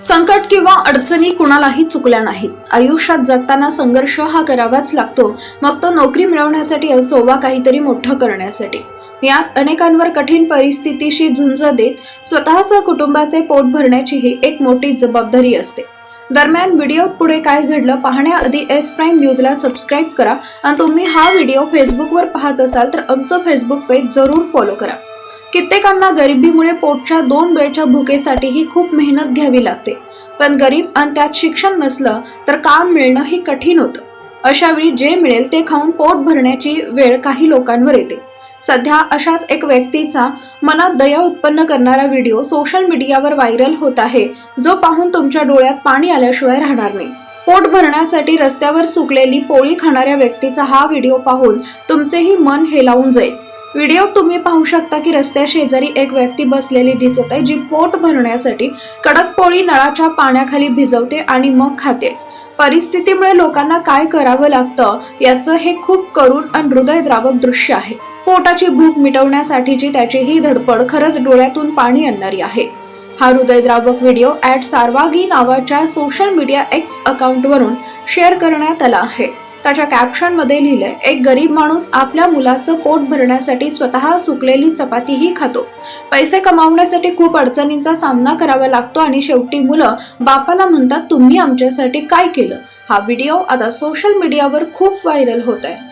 संकट किंवा अडचणी कुणालाही चुकल्या नाहीत. आयुष्यात जगताना संघर्ष हा करावाच लागतो. मग तो नोकरी मिळवण्यासाठी असो वा काहीतरी मोठं करण्यासाठी. यात अनेकांवर कठीण परिस्थितीशी झुंज देत स्वतःसह कुटुंबाचे पोट भरण्याचीही एक मोठी जबाबदारी असते. दरम्यान व्हिडिओ पुढे काय घडलं पाहण्याआधी एस प्राईम न्यूजला सबस्क्राईब करा. आणि तुम्ही हा व्हिडिओ फेसबुकवर पाहत असाल तर आमचं फेसबुक पेज जरूर फॉलो करा. कित्येकांना गरिबीमुळे पोटच्या दोन वेळच्या भुकेसाठीही खूप मेहनत घ्यावी लागते. पण गरीब आणि त्यात शिक्षण नसलं तर काम मिळणं हे कठीण होतं. अशा वेळी जे मिळेल ते खाऊन पोट भरण्याची वेळ काही लोकांवर येते. सध्या अशाच एक व्यक्तीचा मनात दया उत्पन्न करणारा व्हिडिओ सोशल मीडियावर व्हायरल होत आहे जो पाहून तुमच्या डोळ्यात पाणी आल्याशिवाय राहणार नाही. पोट भरण्यासाठी रस्त्यावर सुकलेली पोळी खाणाऱ्या व्यक्तीचा हा व्हिडिओ पाहून तुमचेही मन हेलावून जाईल. व्हिडिओ तुम्ही पाहू शकता की रस्त्या शेजारी एक व्यक्ती बसलेली दिसत आहे जी पोट भरण्यासाठी कडक पोळी नळाच्या पाण्याखाली भिजवते आणि मग खाते. परिस्थितीमुळे लोकांना काय करावं लागतं याचं हे खूप करुण आणि हृदयद्रावक दृश्य आहे. पोटाची भूक मिटवण्यासाठीची त्याची ही धडपड खरंच डोळ्यातून पाणी आणणारी आहे. हा हृदयद्रावक व्हिडिओ ॲट सार्वागी नावाच्या सोशल मीडिया एक्स अकाउंटवरून शेअर करण्यात आला आहे. त्याच्या कॅप्शनमध्ये लिहिलंय एक गरीब माणूस आपल्या मुलाचं पोट भरण्यासाठी स्वतः सुकलेली चपातीही खातो. पैसे कमावण्यासाठी खूप अडचणींचा सामना करावा लागतो आणि शेवटी मुलं बापाला म्हणतात तुम्ही आमच्यासाठी काय केलं? हा व्हिडिओ आता सोशल मीडियावर खूप व्हायरल होत आहे.